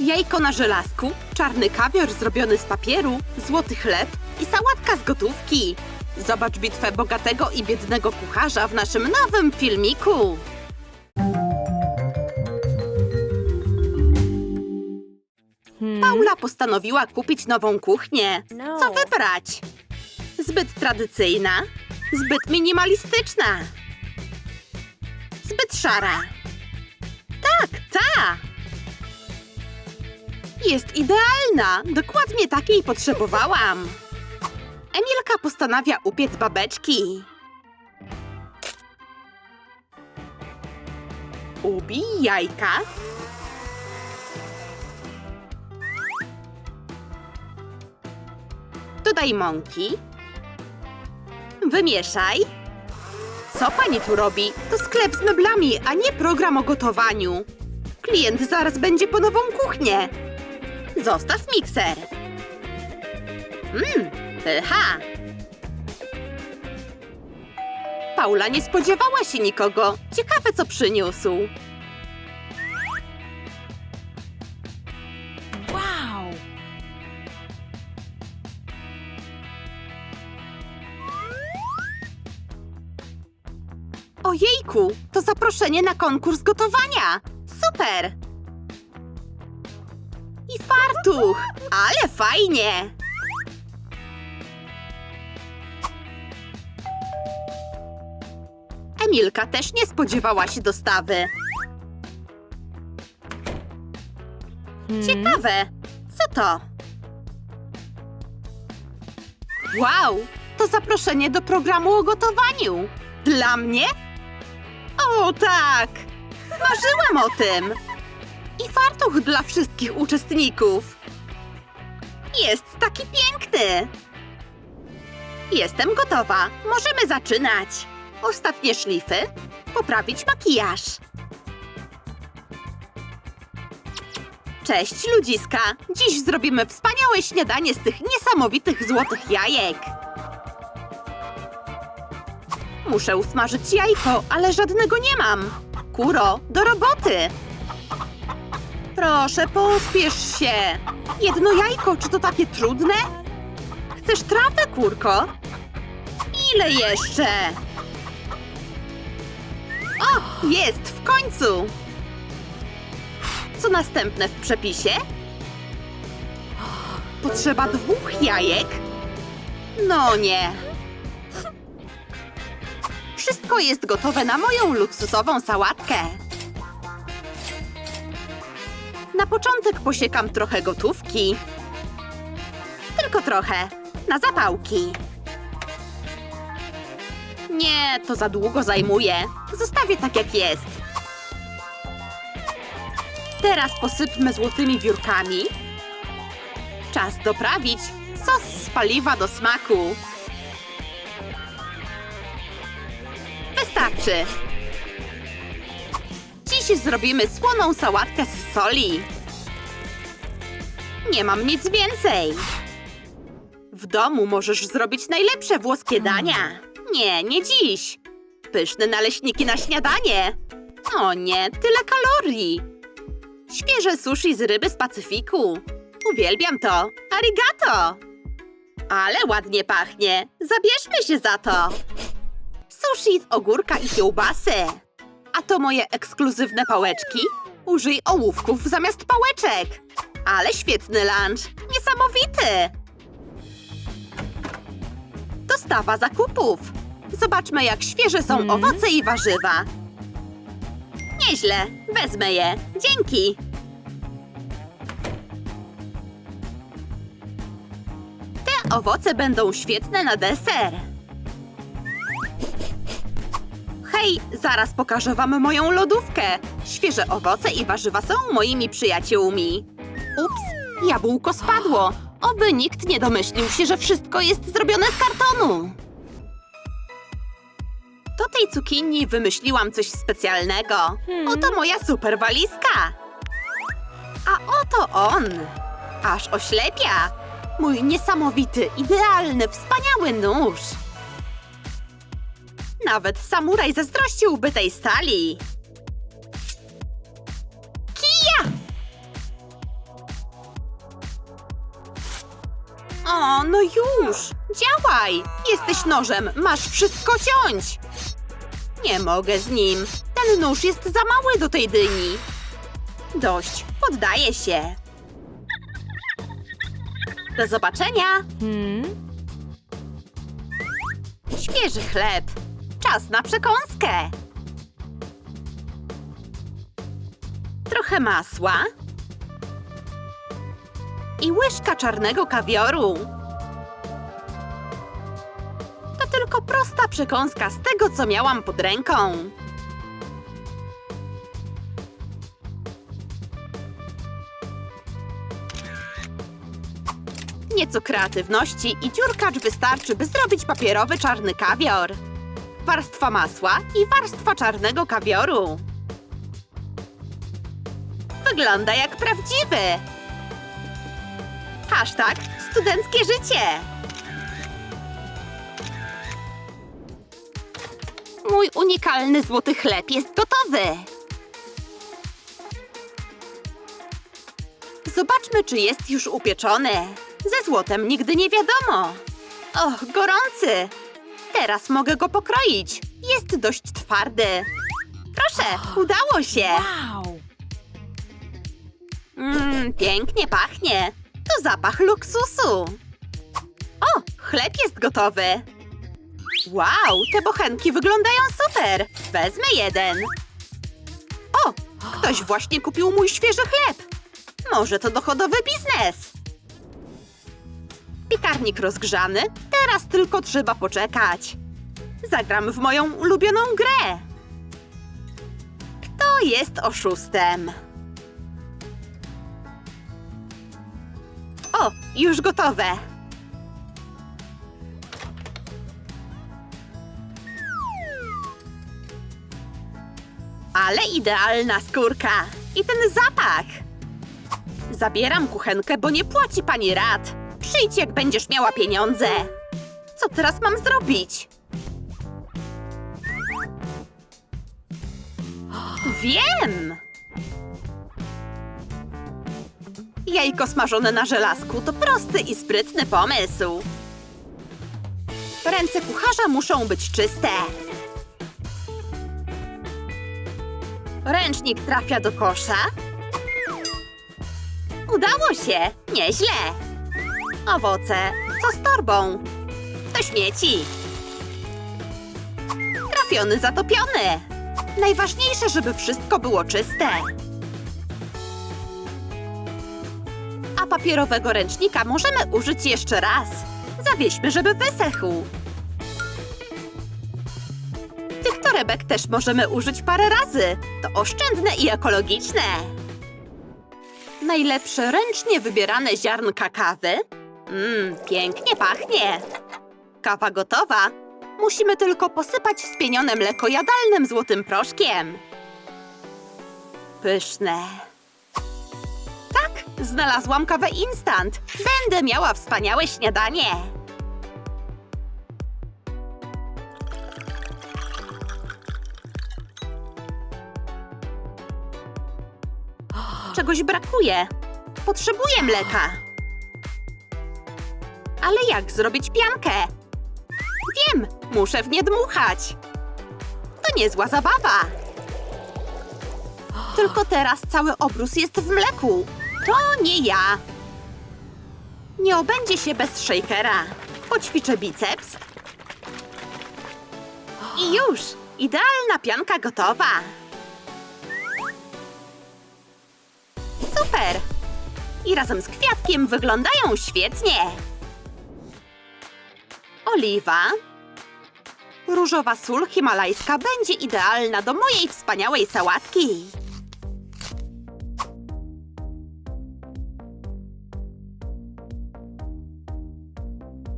Jajko na żelazku, czarny kawior zrobiony z papieru, złoty chleb i sałatka z gotówki. Zobacz bitwę bogatego i biednego kucharza w naszym nowym filmiku. Paula postanowiła kupić nową kuchnię. No. Co wybrać? Zbyt tradycyjna? Zbyt minimalistyczna? Zbyt szara? Tak, ta! Jest idealna! Dokładnie takiej potrzebowałam! Emilka postanawia upiec babeczki. Ubij jajka. Dodaj mąki. Wymieszaj. Co pani tu robi? To sklep z meblami, a nie program o gotowaniu. Klient zaraz będzie po nową kuchnię. Zostaw mikser. Mmm, pycha. Paula nie spodziewała się nikogo. Ciekawe, co przyniósł. Wow. Ojejku, to zaproszenie na konkurs gotowania! Super! Fartuch! Ale fajnie! Emilka też nie spodziewała się dostawy. Ciekawe, co to? Wow, to zaproszenie do programu o gotowaniu. Dla mnie? O tak! Marzyłam o tym! I fartuch dla wszystkich uczestników. Jest taki piękny! Jestem gotowa. Możemy zaczynać. Ostatnie szlify. Poprawić makijaż. Cześć ludziska! Dziś zrobimy wspaniałe śniadanie z tych niesamowitych złotych jajek. Muszę usmażyć jajko, ale żadnego nie mam. Kuro, do roboty! Proszę, pospiesz się. Jedno jajko, czy to takie trudne? Chcesz trawę, kurko? Ile jeszcze? O, jest, w końcu! Co następne w przepisie? Potrzeba dwóch jajek? No nie. Wszystko jest gotowe na moją luksusową sałatkę. Na początek posiekam trochę gotówki. Tylko trochę. Na zapałki. Nie, to za długo zajmuje. Zostawię tak jak jest. Teraz posypmy złotymi wiórkami. Czas doprawić sos z paliwa do smaku. Wystarczy. Dziś zrobimy słoną sałatkę z soli. Nie mam nic więcej. W domu możesz zrobić najlepsze włoskie dania. Nie, nie dziś. Pyszne naleśniki na śniadanie. O nie, tyle kalorii. Świeże sushi z ryby z Pacyfiku. Uwielbiam to. Arigato! Ale ładnie pachnie. Zabierzmy się za to. Sushi z ogórka i kiełbasy. A to moje ekskluzywne pałeczki? Użyj ołówków zamiast pałeczek. Ale świetny lunch. Niesamowity. Dostawa zakupów. Zobaczmy, jak świeże są Hmm. owoce i warzywa. Nieźle. Wezmę je. Dzięki. Te owoce będą świetne na deser. Hej, zaraz pokażę wam moją lodówkę. Świeże owoce i warzywa są moimi przyjaciółmi. Ups, jabłko spadło. Oby nikt nie domyślił się, że wszystko jest zrobione z kartonu. Do tej cukinii wymyśliłam coś specjalnego. Hmm. Oto moja super walizka. A oto on. Aż oślepia. Mój niesamowity, idealny, wspaniały nóż nawet samuraj zazdrościłby tej stali. Kija! O, no już! Działaj! Jesteś nożem, masz wszystko ciąć! Nie mogę z nim. Ten nóż jest za mały do tej dyni. Dość, poddaję się. Do zobaczenia! Hmm? Świeży chleb. Czas na przekąskę. Trochę masła. I łyżka czarnego kawioru. To tylko prosta przekąska z tego, co miałam pod ręką. Nieco kreatywności i dziurkacz wystarczy, by zrobić papierowy czarny kawior. Warstwa masła i warstwa czarnego kawioru. Wygląda jak prawdziwy. Hashtag studenckie życie. Mój unikalny złoty chleb jest gotowy. Zobaczmy, czy jest już upieczony. Ze złotem nigdy nie wiadomo. Och, gorący! Teraz mogę go pokroić. Jest dość twardy. Proszę, udało się. Wow! Mmm, pięknie pachnie. To zapach luksusu. O, chleb jest gotowy. Wow, te bochenki wyglądają super. Wezmę jeden. O, ktoś właśnie kupił mój świeży chleb. Może to dochodowy biznes. Piekarnik rozgrzany, teraz tylko trzeba poczekać. Zagram w moją ulubioną grę. Kto jest oszustem? O, już gotowe. Ale idealna skórka. I ten zapach. Zabieram kuchenkę, bo nie płaci pani rad. Przyjdź, jak będziesz miała pieniądze. Co teraz mam zrobić? Wiem! Jajko smażone na żelazku to prosty i sprytny pomysł. Ręce kucharza muszą być czyste. Ręcznik trafia do kosza. Udało się! Nieźle! Owoce. Co z torbą? Do śmieci. Trafiony, zatopiony. Najważniejsze, żeby wszystko było czyste. A papierowego ręcznika możemy użyć jeszcze raz. Zawieźmy, żeby wysechł. Tych torebek też możemy użyć parę razy. To oszczędne i ekologiczne. Najlepsze ręcznie wybierane ziarnka kawy. Mmm, pięknie pachnie. Kawa gotowa. Musimy tylko posypać spienione mleko jadalnym złotym proszkiem. Pyszne. Tak, znalazłam kawę instant. Będę miała wspaniałe śniadanie. Czegoś brakuje. Potrzebuję mleka. Ale jak zrobić piankę? Wiem, muszę w nie dmuchać. To niezła zabawa. Tylko teraz cały obrus jest w mleku. To nie ja. Nie obędzie się bez shakera. Poćwiczę biceps. I już! Idealna pianka gotowa. Super! I razem z kwiatkiem wyglądają świetnie. Oliwa. Różowa sól himalajska będzie idealna do mojej wspaniałej sałatki.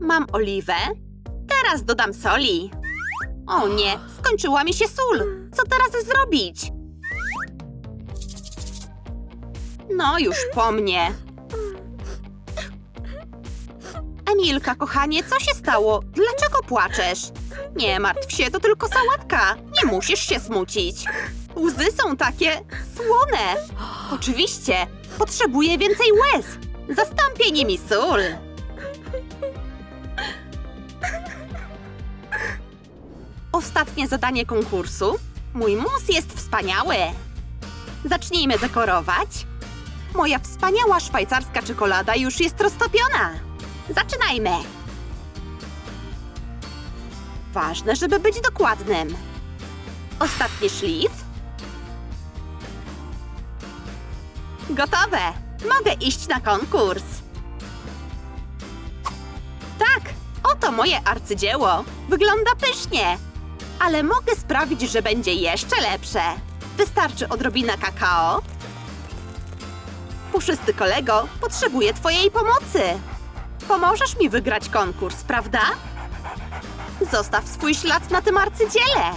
Mam oliwę. Teraz dodam soli. O nie, skończyła mi się sól. Co teraz zrobić? No już po mnie. Emilka, kochanie, co się stało? Dlaczego płaczesz? Nie martw się, to tylko sałatka. Nie musisz się smucić. Łzy są takie słone. Oczywiście, potrzebuję więcej łez. Zastąpię nimi sól. Ostatnie zadanie konkursu. Mój mus jest wspaniały. Zacznijmy dekorować. Moja wspaniała szwajcarska czekolada już jest roztopiona. Zaczynajmy. Ważne, żeby być dokładnym. Ostatni szlif. Gotowe. Mogę iść na konkurs. Tak, oto moje arcydzieło. Wygląda pysznie. Ale mogę sprawić, że będzie jeszcze lepsze. Wystarczy odrobina kakao. Puszysty kolego, potrzebuję twojej pomocy. Pomożesz mi wygrać konkurs, prawda? Zostaw swój ślad na tym arcydziele.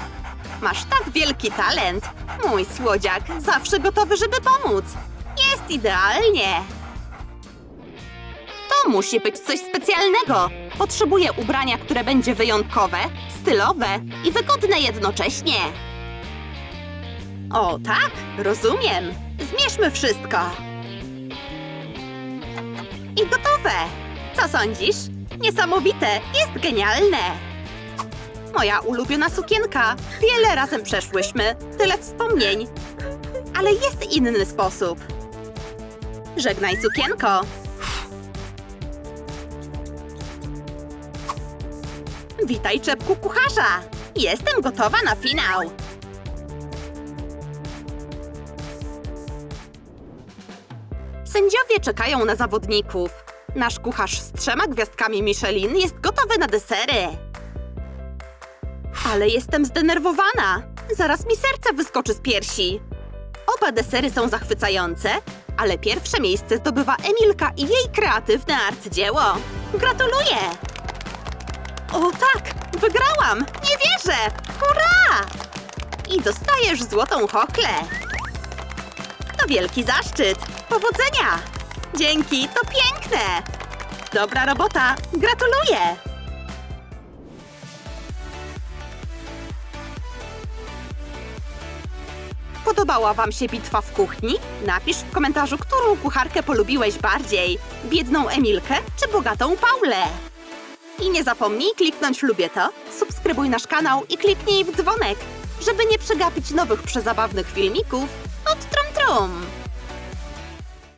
Masz tak wielki talent. Mój słodziak, zawsze gotowy, żeby pomóc. Jest idealnie. To musi być coś specjalnego. Potrzebuję ubrania, które będzie wyjątkowe, stylowe i wygodne jednocześnie. O, tak, rozumiem. Zmierzmy wszystko. I gotowe. Co sądzisz? Niesamowite, jest genialne. Moja ulubiona sukienka. Wiele razem przeszłyśmy, tyle wspomnień. Ale jest inny sposób. Żegnaj, sukienko. Witaj, czepku kucharza. Jestem gotowa na finał. Sędziowie czekają na zawodników. Nasz kucharz z trzema gwiazdkami Michelin jest gotowy na desery. Ale jestem zdenerwowana. Zaraz mi serce wyskoczy z piersi. Oba desery są zachwycające, ale pierwsze miejsce zdobywa Emilka i jej kreatywne arcydzieło. Gratuluję! O tak! Wygrałam! Nie wierzę! Hurra! I dostajesz złotą chochlę. To wielki zaszczyt. Powodzenia! Dzięki, to piękne! Dobra robota, gratuluję! Podobała Wam się bitwa w kuchni? Napisz w komentarzu, którą kucharkę polubiłeś bardziej. Biedną Emilkę czy bogatą Paulę? I nie zapomnij kliknąć lubię to, subskrybuj nasz kanał i kliknij w dzwonek, żeby nie przegapić nowych przezabawnych filmików od Trum Trum.